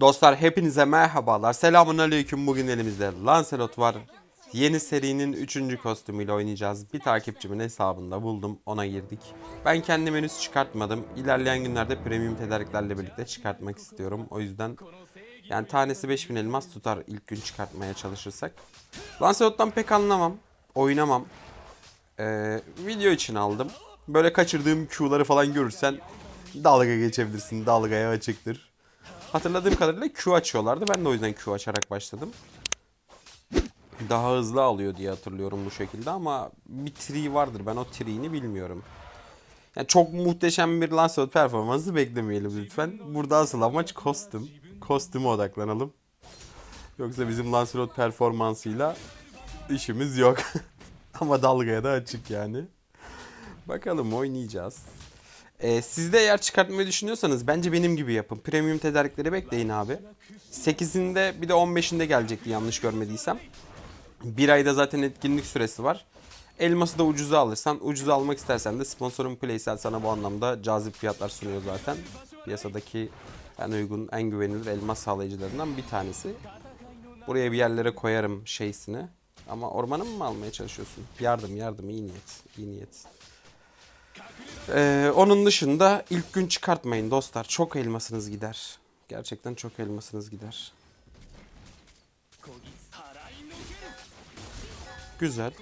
Dostlar hepinize merhabalar. Selamun aleyküm. Bugün elimizde Lancelot var. Yeni serinin 3. kostümüyle oynayacağız. Bir takipçimin hesabında buldum. Ona girdik. Ben kendim henüz çıkartmadım. İlerleyen günlerde premium tedariklerle birlikte çıkartmak istiyorum. O yüzden yani tanesi 5000 elmas tutar ilk gün çıkartmaya çalışırsak. Lancelot'tan pek anlamam. Oynamam. Ee, video için aldım. Böyle kaçırdığım Q'ları falan görürsen dalga geçebilirsin. Dalgaya açıktır. Hatırladığım kadarıyla Q açıyorlardı. Ben de o yüzden Q açarak başladım. Daha hızlı alıyor diye hatırlıyorum bu şekilde ama bir tree vardır. Ben o tree'ini bilmiyorum. Yani çok muhteşem bir Lancelot performansı beklemeyelim lütfen. Burada asıl amaç kostüm. Kostüme odaklanalım. Yoksa bizim Lancelot performansıyla işimiz yok. ama dalgaya da açık yani. Bakalım oynayacağız. Ee, siz de eğer çıkartmayı düşünüyorsanız bence benim gibi yapın. Premium tedarikleri bekleyin abi. 8'inde bir de 15'inde gelecekti yanlış görmediysem. Bir ayda zaten etkinlik süresi var. Elması da ucuza alırsan, ucuza almak istersen de sponsorun Playsel sana bu anlamda cazip fiyatlar sunuyor zaten. Piyasadaki en uygun, en güvenilir elmas sağlayıcılarından bir tanesi. Buraya bir yerlere koyarım şeysini. Ama ormanı mı almaya çalışıyorsun? Yardım yardım iyi niyet. iyi niyet. Ee, onun dışında ilk gün çıkartmayın dostlar. Çok elmasınız gider. Gerçekten çok elmasınız gider. Güzel.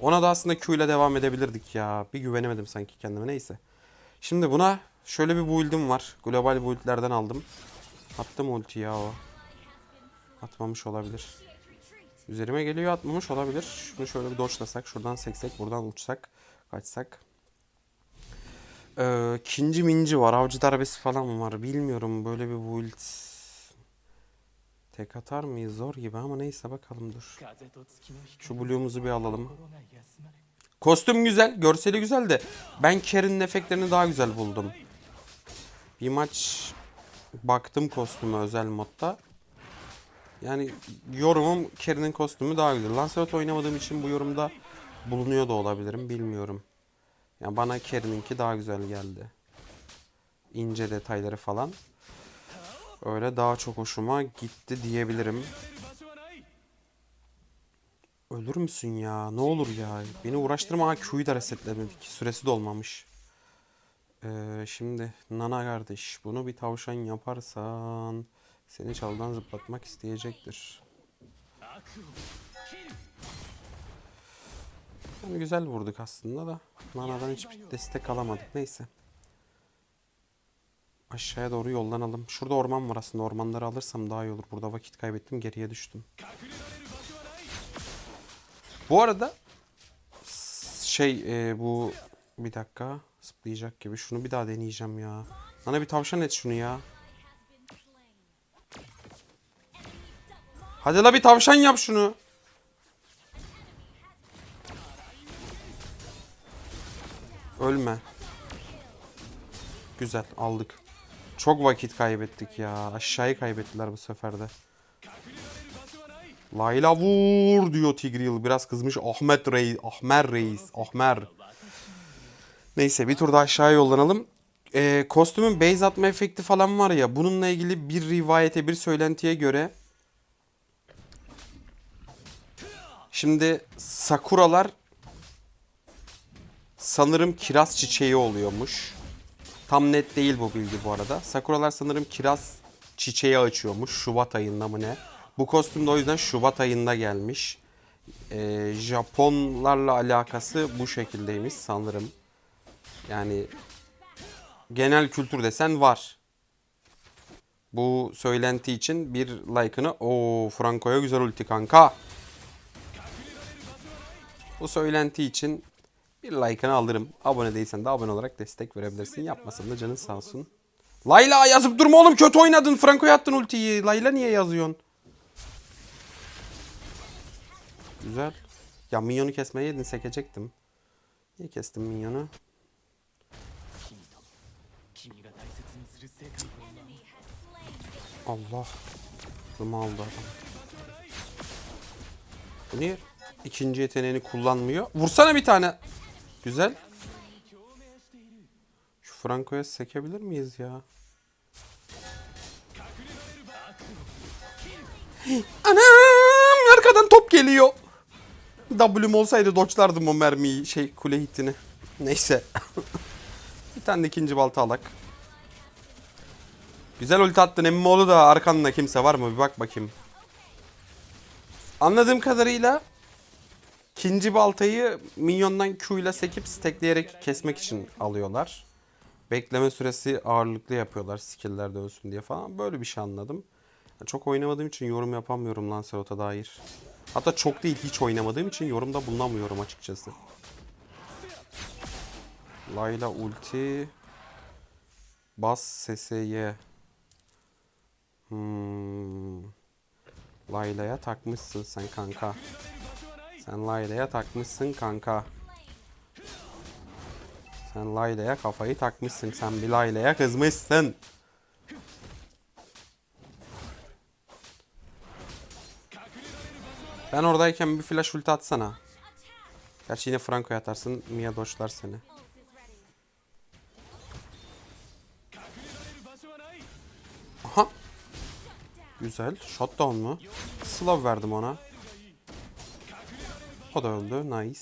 Ona da aslında Q ile devam edebilirdik ya. Bir güvenemedim sanki kendime neyse. Şimdi buna şöyle bir build'im var. Global build'lerden aldım. Attım ulti ya o. Atmamış olabilir. Üzerime geliyor atmamış olabilir. Şunu şöyle bir doçlasak. Şuradan seksek. Buradan uçsak. Kaçsak. Ee, kinci minci var. Avcı darbesi falan var. Bilmiyorum böyle bir build. Tek atar mıyız? Zor gibi ama neyse bakalım dur. Şu blue'umuzu bir alalım. Kostüm güzel. Görseli güzel de ben Karen'in efektlerini daha güzel buldum. Bir maç baktım kostüme özel modda. Yani yorumum Karen'in kostümü daha güzel. Lancelot oynamadığım için bu yorumda bulunuyor da olabilirim. Bilmiyorum. Yani bana Karen'inki daha güzel geldi. İnce detayları falan. Öyle daha çok hoşuma gitti diyebilirim. Ölür müsün ya? Ne olur ya? Beni uğraştırma. Ha, Q'yu da resetlemedik. Süresi dolmamış. Ee, şimdi Nana kardeş bunu bir tavşan yaparsan seni çaldan zıplatmak isteyecektir. Yani güzel vurduk aslında da Nana'dan hiçbir destek alamadık. Neyse. Aşağıya doğru yollanalım. Şurada orman var aslında. Ormanları alırsam daha iyi olur. Burada vakit kaybettim. Geriye düştüm. Bu arada şey e, bu bir dakika zıplayacak gibi. Şunu bir daha deneyeceğim ya. Bana bir tavşan et şunu ya. Hadi la bir tavşan yap şunu. Ölme. Güzel aldık. Çok vakit kaybettik ya. Aşağıyı kaybettiler bu sefer de. Layla vur diyor Tigreal. Biraz kızmış Ahmet Reis. Ahmer Reis. Ahmer. Neyse bir tur daha aşağıya yollanalım. Ee, kostümün base atma efekti falan var ya. Bununla ilgili bir rivayete bir söylentiye göre Şimdi sakuralar sanırım kiraz çiçeği oluyormuş. Tam net değil bu bilgi bu arada. Sakuralar sanırım kiraz çiçeği açıyormuş Şubat ayında mı ne? Bu kostüm de o yüzden Şubat ayında gelmiş. Ee, Japonlarla alakası bu şekildeymiş sanırım. Yani genel kültür desen var. Bu söylenti için bir like'ını o Franco'ya güzel ulti kanka. Bu söylenti için bir like'ını alırım. Abone değilsen de abone olarak destek verebilirsin. Yapmasan da canın sağ olsun. Layla yazıp durma oğlum kötü oynadın. Franco'ya attın ultiyi. Layla niye yazıyorsun? Güzel. Ya minyonu kesmeye yedin sekecektim. Niye kestim minyonu? Allah. Aklımı aldı adam. Bu niye ikinci yeteneğini kullanmıyor? Vursana bir tane. Güzel. Şu Franco'ya sekebilir miyiz ya? Anam arkadan top geliyor. W'm olsaydı doçlardım o mermiyi şey kule hitini. Neyse. bir tane de ikinci balta alak. Güzel ulti attın Emmoğlu da arkanda kimse var mı bir bak bakayım. Anladığım kadarıyla ikinci baltayı minyondan Q ile sekip stackleyerek kesmek için alıyorlar. Bekleme süresi ağırlıklı yapıyorlar skill'ler dönsün diye falan. Böyle bir şey anladım. Çok oynamadığım için yorum yapamıyorum Lancelot'a dair. Hatta çok değil hiç oynamadığım için yorumda bulunamıyorum açıkçası. Layla ulti. Bas SSY. Hmm. Layla'ya takmışsın sen kanka. Sen Layla'ya takmışsın kanka. Sen Layla'ya kafayı takmışsın. Sen bir Layla'ya kızmışsın. Ben oradayken bir flash ulti atsana. Gerçi yine Franco'ya atarsın. Mia doşlar seni. Aha. Güzel. Shutdown mu? Slav verdim ona. O da öldü. Nice.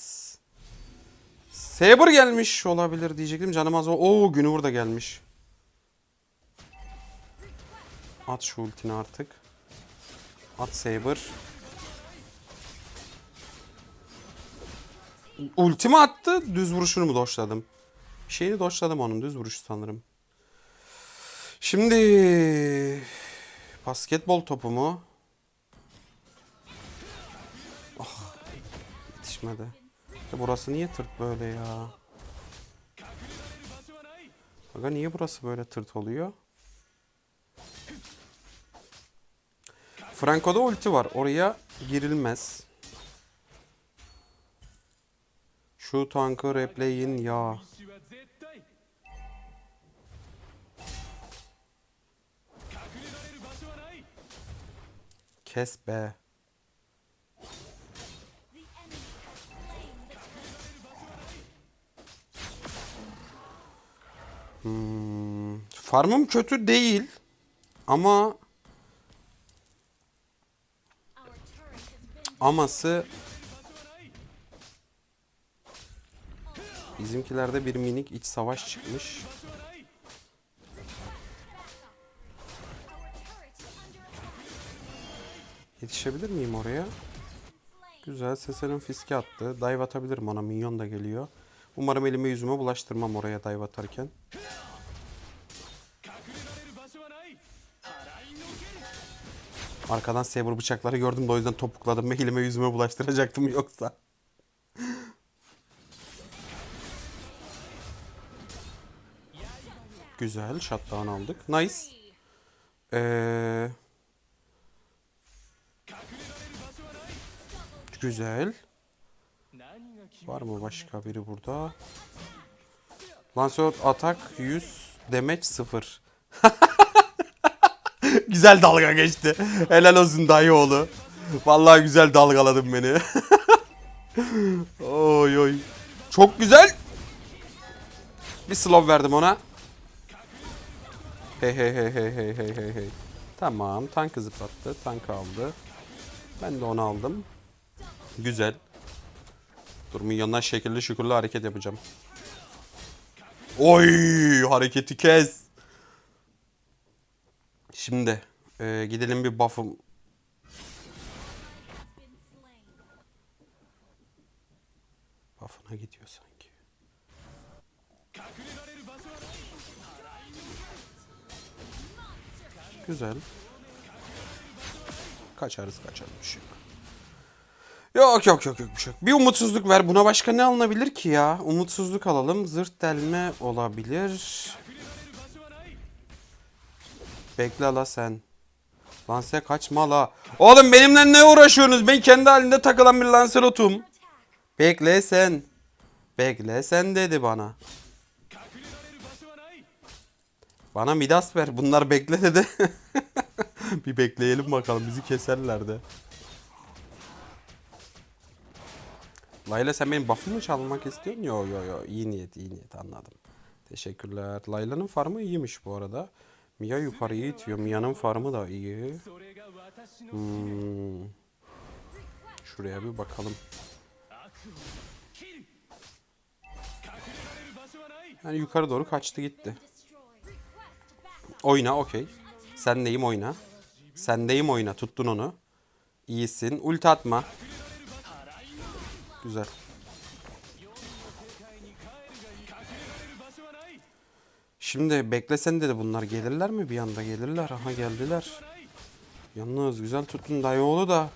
Saber gelmiş olabilir diyecektim. Canım az o. Oo Günür da gelmiş. At şu ultini artık. At Saber. Ultimi attı. Düz vuruşunu mu doşladım? Şeyini doşladım onun. Düz vuruşu sanırım. Şimdi basketbol topu mu? Yetişmedi. Ya burası niye tırt böyle ya? Aga niye burası böyle tırt oluyor? Franco'da ulti var. Oraya girilmez. Şu tankı replay'in ya. Kes be. Hmm, farmım kötü değil. Ama aması bizimkilerde bir minik iç savaş çıkmış. Yetişebilir miyim oraya? Güzel. Sesel'in fiske attı. Dive atabilirim ona. Minyon da geliyor. Umarım elimi yüzüme bulaştırmam oraya dive atarken. Arkadan saber bıçakları gördüm de o yüzden topukladım elime yüzüme bulaştıracaktım yoksa. Güzel. Shutdown aldık. Nice. Ee, güzel. Var mı başka biri burada? Lancelot atak 100, damage 0. güzel dalga geçti. Helal olsun dayıoğlu. Vallahi güzel dalgaladın beni. oy oy. Çok güzel. Bir slow verdim ona. Hey hey hey hey hey hey hey hey. Tamam tankı zıplattı. Tank aldı. Ben de onu aldım. Güzel. Dur milyondan şekilli şükürlü hareket yapacağım. Oy hareketi kes. Şimdi e, gidelim bir buff'ım. Buff'ına gidiyor sanki. Güzel. Kaçarız kaçarız bir şey yok. Yok yok yok bir şey. Bir umutsuzluk ver. Buna başka ne alınabilir ki ya? Umutsuzluk alalım. Zırt delme olabilir. Bekle la sen. Lance kaçma la. Oğlum benimle ne uğraşıyorsunuz? Ben kendi halinde takılan bir Lancelot'um. Bekle sen. Bekle sen dedi bana. Bana Midas ver. Bunlar bekle dedi. bir bekleyelim bakalım. Bizi keserler de. Layla sen benim buff'ımı çalmak istiyorsun? Yo yo yo. İyi niyet iyi niyet anladım. Teşekkürler. Layla'nın farmı iyiymiş bu arada. Mia yukarıya itiyor. Mia'nın farmı da iyi. Hmm. Şuraya bir bakalım. Yani yukarı doğru kaçtı gitti. Oyna okey. Sendeyim oyna. Sendeyim oyna. Tuttun onu. İyisin. Ulti atma. Güzel. Şimdi beklesen de bunlar gelirler mi? Bir anda gelirler. Aha geldiler. Yalnız güzel tuttun dayıoğlu da.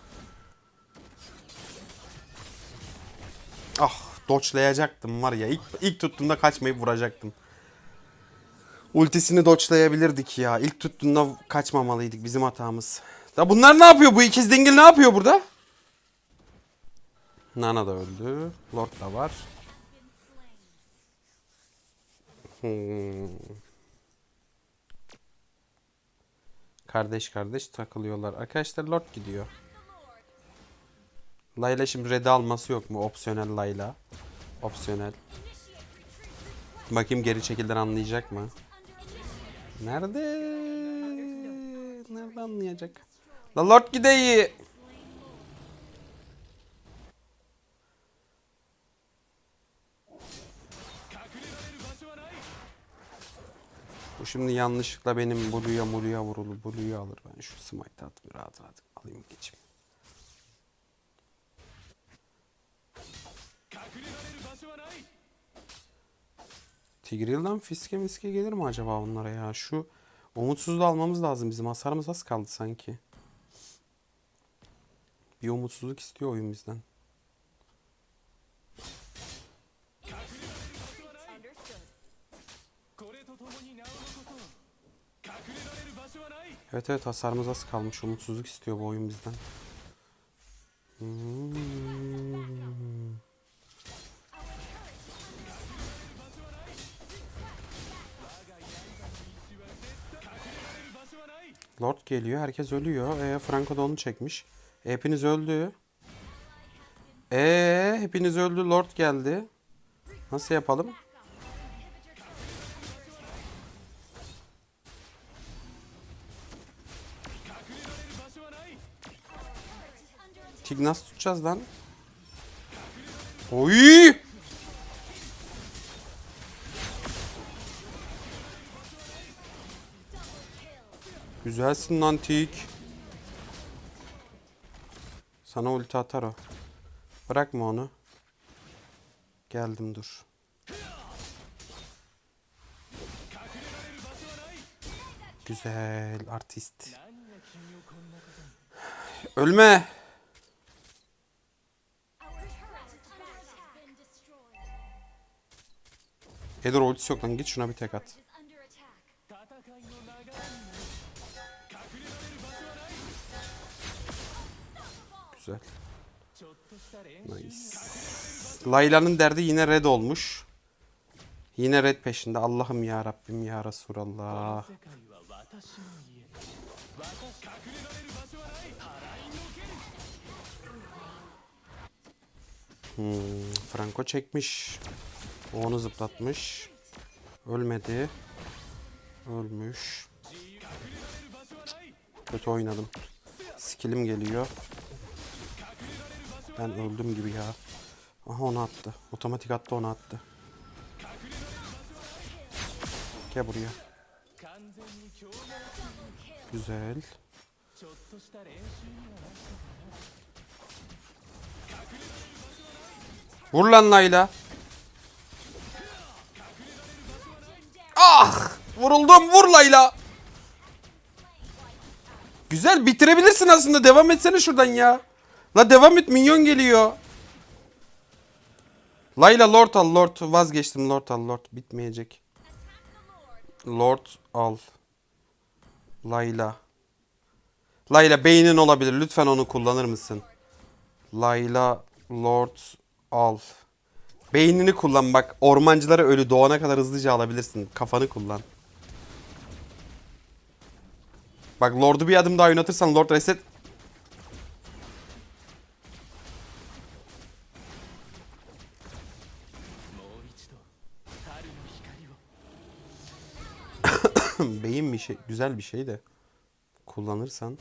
Ah doçlayacaktım var ya. İlk, ilk tuttuğumda kaçmayıp vuracaktım. Ultisini doçlayabilirdik ya. İlk tuttuğunda kaçmamalıydık bizim hatamız. Ya bunlar ne yapıyor? Bu ikiz dingil ne yapıyor burada? Nana da öldü. Lord da var. Hmm. Kardeş kardeş takılıyorlar. Arkadaşlar Lord gidiyor. Layla şimdi red alması yok mu? Opsiyonel Layla. Opsiyonel. Bakayım geri çekilden anlayacak mı? Nerede? Nerede anlayacak? La Lord gideyi. Şimdi yanlışlıkla benim Blue'ya Mulu'ya vurulu Blue'yu alır. Ben şu smite at bir rahat rahat alayım geçeyim. Tigreal'dan fiske miske gelir mi acaba onlara ya? Şu umutsuzluğu almamız lazım bizim. Hasarımız az kaldı sanki. Bir umutsuzluk istiyor oyun bizden. Evet evet hasarımız az kalmış. Umutsuzluk istiyor bu oyun bizden. Hmm. Lord geliyor. Herkes ölüyor. E, Franco da onu çekmiş. E, hepiniz öldü. E, hepiniz öldü. Lord geldi. Nasıl yapalım? Tig nasıl tutacağız lan? Oy! Güzelsin lan Tig. Sana ulti atar o. Bırakma onu. Geldim dur. Güzel artist. Ölme. Eder ultisi yok lan git şuna bir tek at. Güzel. Nice. Layla'nın derdi yine red olmuş. Yine red peşinde. Allah'ım ya Rabbim ya Resulallah. Hmm, Franco çekmiş. O onu zıplatmış. Ölmedi. Ölmüş. Kötü oynadım. Skillim geliyor. Ben öldüm gibi ya. Aha onu attı. Otomatik attı onu attı. Gel buraya. Güzel. Vur lan Layla. Ah! Vuruldum. Vur Layla. Güzel bitirebilirsin aslında. Devam etsene şuradan ya. La devam et minyon geliyor. Layla Lord al Lord. Vazgeçtim Lord al Lord. Bitmeyecek. Lord al. Layla. Layla beynin olabilir. Lütfen onu kullanır mısın? Layla Lord al. Beynini kullan bak. Ormancıları ölü doğana kadar hızlıca alabilirsin. Kafanı kullan. Bak Lord'u bir adım daha oynatırsan Lord reset Beyin bir şey, güzel bir şey de kullanırsan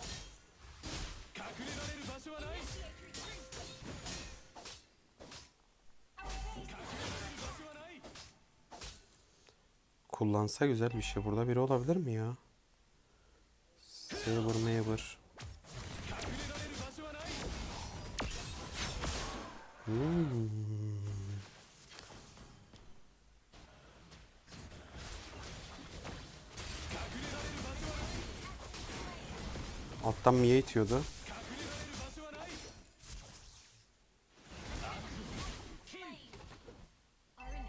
kullansa güzel bir şey. Burada biri olabilir mi ya? Saber Maber. Hmm. Alttan Mia itiyordu.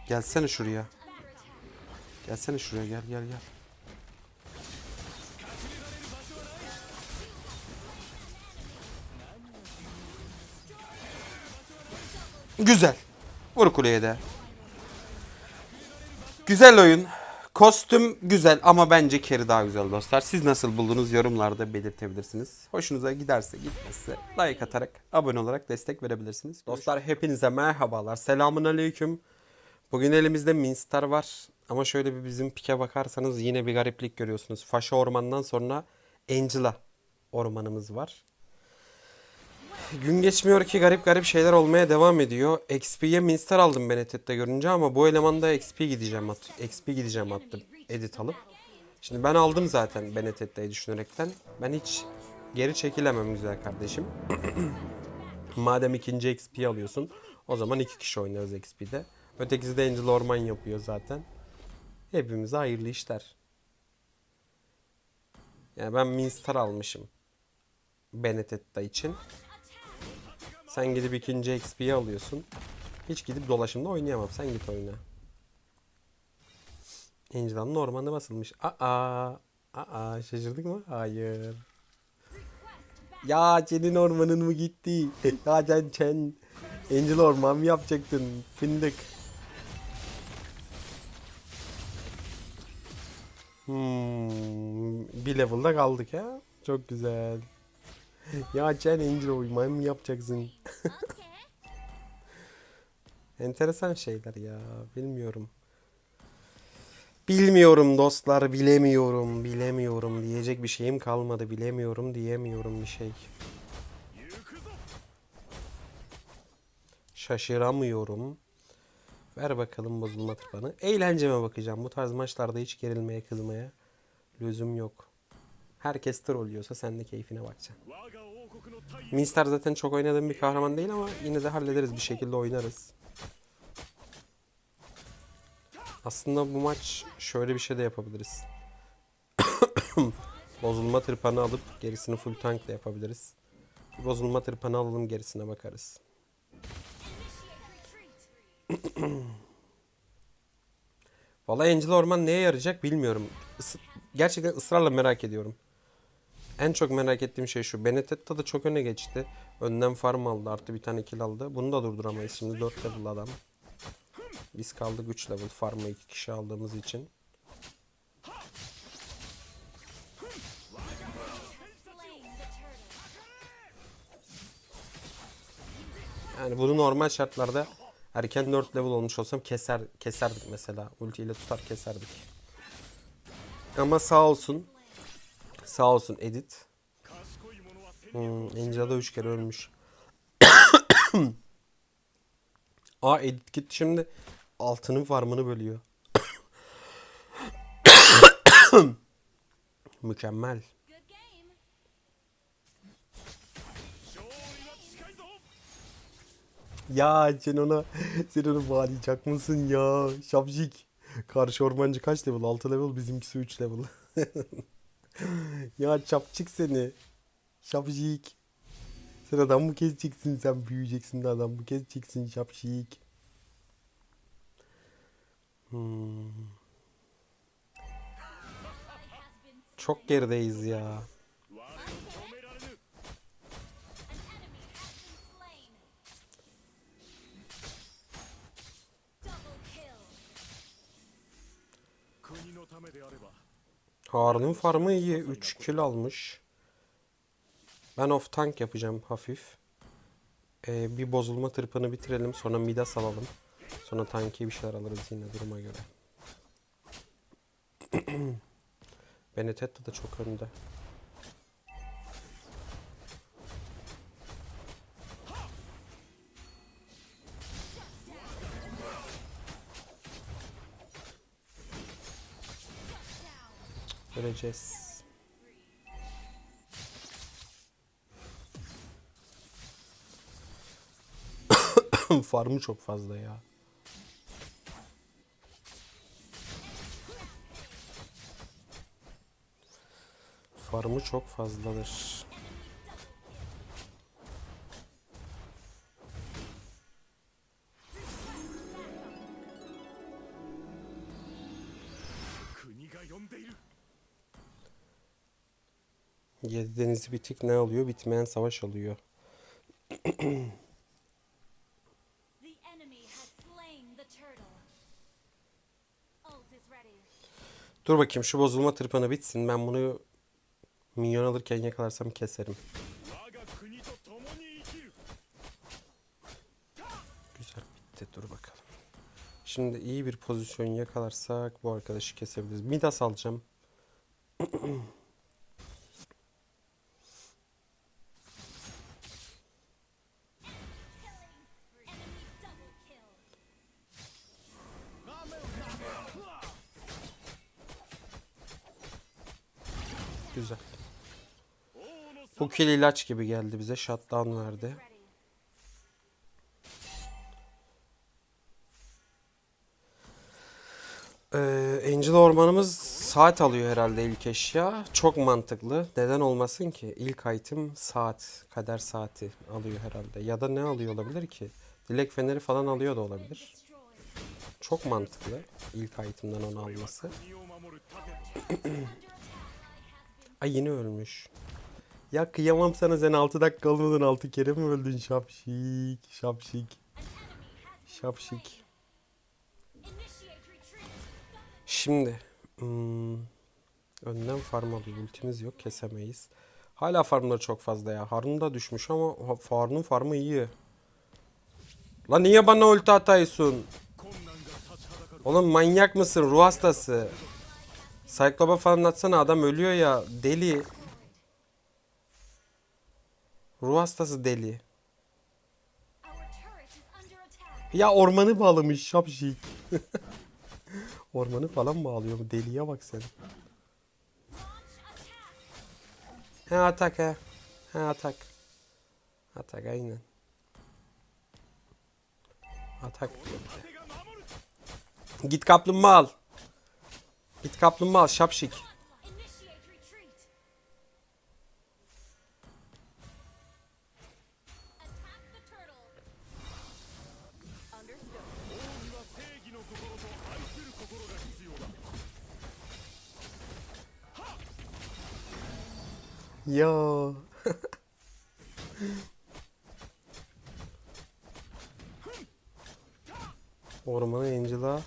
Gelsene şuraya. Gelsene şuraya gel gel gel. Güzel. Vur kuleye de. Güzel oyun. Kostüm güzel ama bence Carry daha güzel dostlar. Siz nasıl buldunuz yorumlarda belirtebilirsiniz. Hoşunuza giderse gitmezse like atarak abone olarak destek verebilirsiniz. Dostlar hepinize merhabalar. Selamun aleyküm. Bugün elimizde Minstar var. Ama şöyle bir bizim pike bakarsanız yine bir gariplik görüyorsunuz. Faşa ormandan sonra Angela ormanımız var. Gün geçmiyor ki garip garip şeyler olmaya devam ediyor. XP'ye Minstar aldım ben Edit'te görünce ama bu elemanda XP gideceğim at XP gideceğim attım edit alıp. Şimdi ben aldım zaten Benedette'yi düşünerekten. Ben hiç geri çekilemem güzel kardeşim. Madem ikinci XP alıyorsun o zaman iki kişi oynarız XP'de. Ötekisi de Angel Orman yapıyor zaten. Hepimize hayırlı işler. Yani ben Minstar almışım. Benedetta için. Sen gidip ikinci XP'yi alıyorsun. Hiç gidip dolaşımda oynayamam. Sen git oyna. Angela'nın ormanı basılmış. Aa, aa şaşırdık mı? Hayır. Ya senin ormanın mı gitti? ya sen sen Angel orman mı yapacaktın? Fındık. Hmm, bir level'da kaldık ya. Çok güzel. Ya sen Angel mı yapacaksın? Enteresan şeyler ya. Bilmiyorum. Bilmiyorum dostlar, bilemiyorum, bilemiyorum. Diyecek bir şeyim kalmadı. Bilemiyorum, diyemiyorum bir şey. Şaşıramıyorum. Ver bakalım bozulma tırpanı. Eğlenceme bakacağım. Bu tarz maçlarda hiç gerilmeye, kızmaya lüzum yok. Herkes trollüyorsa sen de keyfine bakacaksın. Minstar zaten çok oynadığım bir kahraman değil ama yine de hallederiz bir şekilde oynarız. Aslında bu maç şöyle bir şey de yapabiliriz. Bozulma tırpanı alıp gerisini full tank da yapabiliriz. Bozulma tırpanı alalım gerisine bakarız. Vallahi Angel Orman neye yarayacak bilmiyorum. Is- gerçekten ısrarla merak ediyorum. En çok merak ettiğim şey şu. Benedetta da çok öne geçti. Önden farm aldı. Artı bir tane kill aldı. Bunu da durduramayız. Şimdi 4 level adam. Biz kaldık 3 level farm'a 2 kişi aldığımız için. Yani bunu normal şartlarda erken 4 level olmuş olsam keser keserdik mesela. Ultiyle tutar keserdik. Ama sağ olsun. Sağ olsun Edit. Hmm, Angela da 3 kere ölmüş. Aa Edit gitti şimdi altının farmını bölüyor. Mükemmel. Ya sen ona sen onu bağlayacak mısın ya? Şapşik. Karşı ormancı kaç level? 6 level bizimkisi 3 level. ya çapçık seni. Şapşik. Sen adam mı keseceksin? Sen büyüyeceksin de adam mı keseceksin şapşik? Hmm. Çok gerideyiz ya. Harun'un farmı iyi. 3 kill almış. Ben off tank yapacağım hafif. Ee, bir bozulma tırpanı bitirelim. Sonra midas alalım. Sonra tanki bir şeyler alırız yine duruma göre. Benedetta da çok önde. Göreceğiz. Farmı çok fazla ya. Farmı çok fazladır. Yedi denizi bitik ne alıyor? Bitmeyen savaş alıyor. Dur bakayım şu bozulma tırpanı bitsin. Ben bunu milyon alırken yakalarsam keserim. Güzel bitti. Dur bakalım. Şimdi iyi bir pozisyon yakalarsak bu arkadaşı kesebiliriz. Midas alacağım. Güzel. Bu kill ilaç gibi geldi bize. Shutdown verdi. Ee, Angel ormanımız saat alıyor herhalde ilk eşya. Çok mantıklı. Neden olmasın ki? İlk item saat. Kader saati alıyor herhalde. Ya da ne alıyor olabilir ki? Dilek feneri falan alıyor da olabilir. Çok mantıklı. İlk itemden onu alması. Ay yeni ölmüş. Ya kıyamam sana sen 6 dakika olmadan 6 kere mi öldün şapşik şapşik. Şapşik. Şimdi. Hmm, önden farm alıyor. Ultimiz yok kesemeyiz. Hala farmları çok fazla ya. Harun da düşmüş ama Farun'un farmı iyi. Lan niye bana ulti atıyorsun? Oğlum manyak mısın? Ruh hastası. Cyclop'a falan atsana adam ölüyor ya. Deli. Ruh hastası deli. Ya ormanı bağlamış şapşik. ormanı falan bağlıyor? Deliye bak sen. He atak he. He atak. Atak aynen. Atak. Git kaplumbağa al. Git kaplumbağa şapşik. Yo. Ormana Angela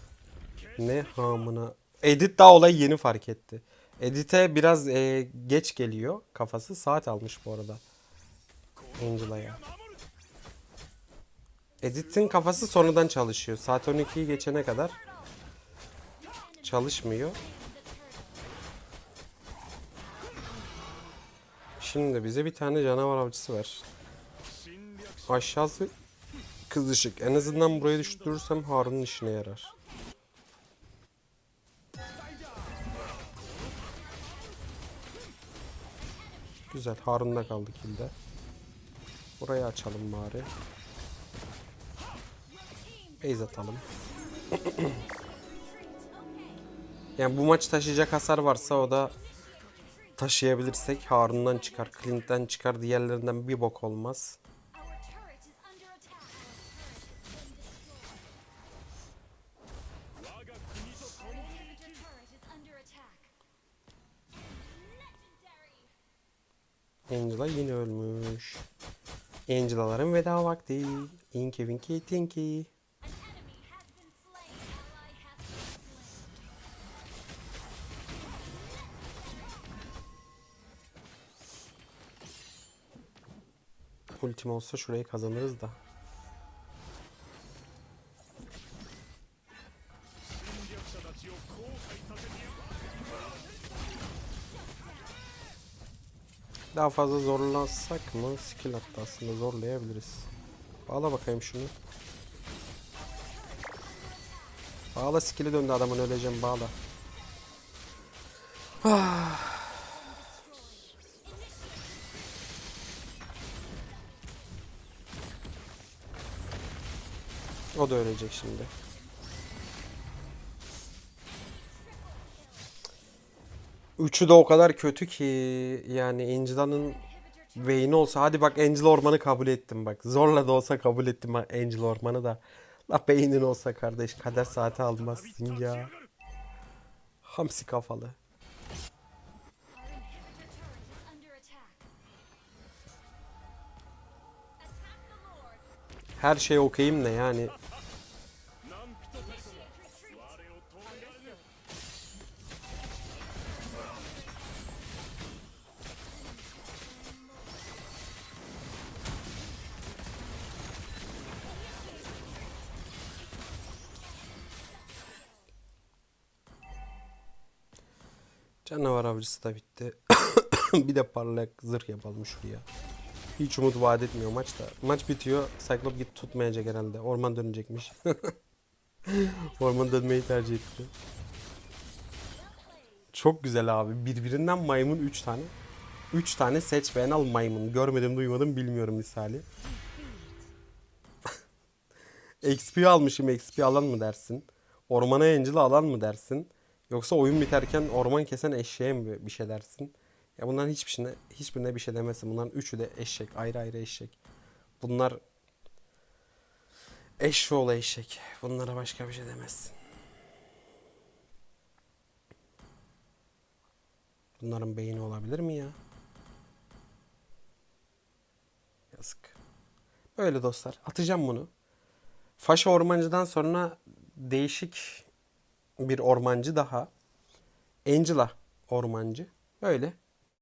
ne hamına Edit daha olayı yeni fark etti. Edit'e biraz e, geç geliyor kafası. Saat almış bu arada. Angel'a. Edit'in kafası sonradan çalışıyor. Saat 12'yi geçene kadar çalışmıyor. Şimdi bize bir tane canavar avcısı var. Aşağısı kızışık. En azından buraya düşürürsem Harun'un işine yarar. Güzel. Harun'da kaldı kilde. Burayı açalım bari. Base atalım. yani bu maç taşıyacak hasar varsa o da taşıyabilirsek Harun'dan çıkar, Clint'ten çıkar, diğerlerinden bir bok olmaz. Angela yine ölmüş. Angela'ların veda vakti. Inky Winky Tinky. Ultim olsa şurayı kazanırız da. Daha fazla zorlasak mı? Skill attı aslında zorlayabiliriz. Bağla bakayım şunu. Bağla skill'i döndü adamın öleceğim bağla. O da ölecek şimdi. Üçü de o kadar kötü ki yani Angela'nın Vayne'i olsa hadi bak Angel Orman'ı kabul ettim bak. Zorla da olsa kabul ettim Angel Orman'ı da. La beynin olsa kardeş kader saati almazsın ya. Hamsi kafalı. Her şey okeyim de yani canavar avcısı da bitti. bir de parlak zırh yapalım şuraya. Hiç umut vaat etmiyor maç da. Maç bitiyor. Cyclop git tutmayacak herhalde. Orman dönecekmiş. Orman dönmeyi tercih etti. Çok güzel abi. Birbirinden maymun 3 tane. 3 tane seç beğen al maymun. Görmedim duymadım bilmiyorum misali. XP almışım XP alan mı dersin? Ormana Angel'ı alan mı dersin? Yoksa oyun biterken orman kesen eşeğe mi bir şey dersin? Ya bunların hiçbirine, hiçbirine bir şey demezsin. Bunların üçü de eşek. Ayrı ayrı eşek. Bunlar eşşoğlu eşek. Bunlara başka bir şey demezsin. Bunların beyni olabilir mi ya? Yazık. Böyle dostlar. Atacağım bunu. Faşa ormancıdan sonra değişik bir ormancı daha. Angela ormancı. Böyle.